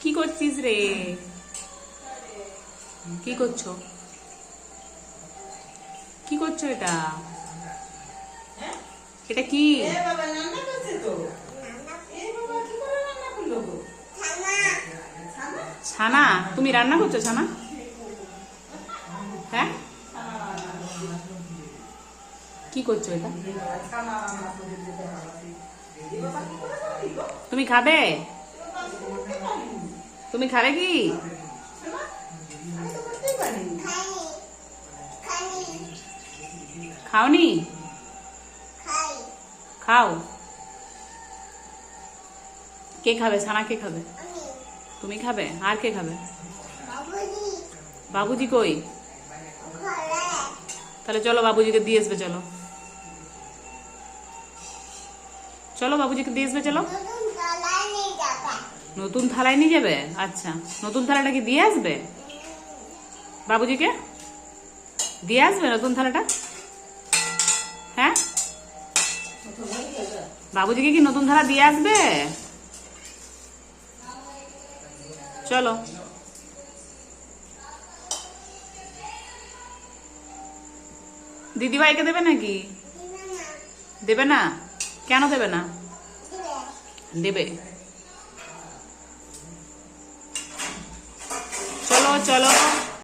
কি করছিস রে? কি করছ? কি করছ এটা? এটা কি? এ বাবা রান্না করছে তো। এ বাবা কি করে রান্না করল গো? ছানা। তুমি রান্না করছ ছানা? হ্যাঁ? কি করছ এটা? তুমি খাবে? তুমি খাবে কি? খাওনি? খাও। কে খাবে? সানা কে খাবে? তুমি খাবে? আর কে খাবে? বাবুজি কই? তাহলে চলো বাবুজিকে দিয়ে আসবে, চলো। চলো বাবুজিকে দিয়ে আসবে, চলো। নতুন থালায় নিয়ে যাবে? আচ্ছা। নতুন থালাটা কি দিয়ে আসবে? বাবুজিকে? দিয়ে আসবে নতুন থালাটা? হ্যাঁ? বাবুজিকে কি নতুন থালা দিয়ে আসবে? চলো। দিদিভাইকে দেবে নাকি? দেবে না? কেন দেবে না? দেবে। চলো চলো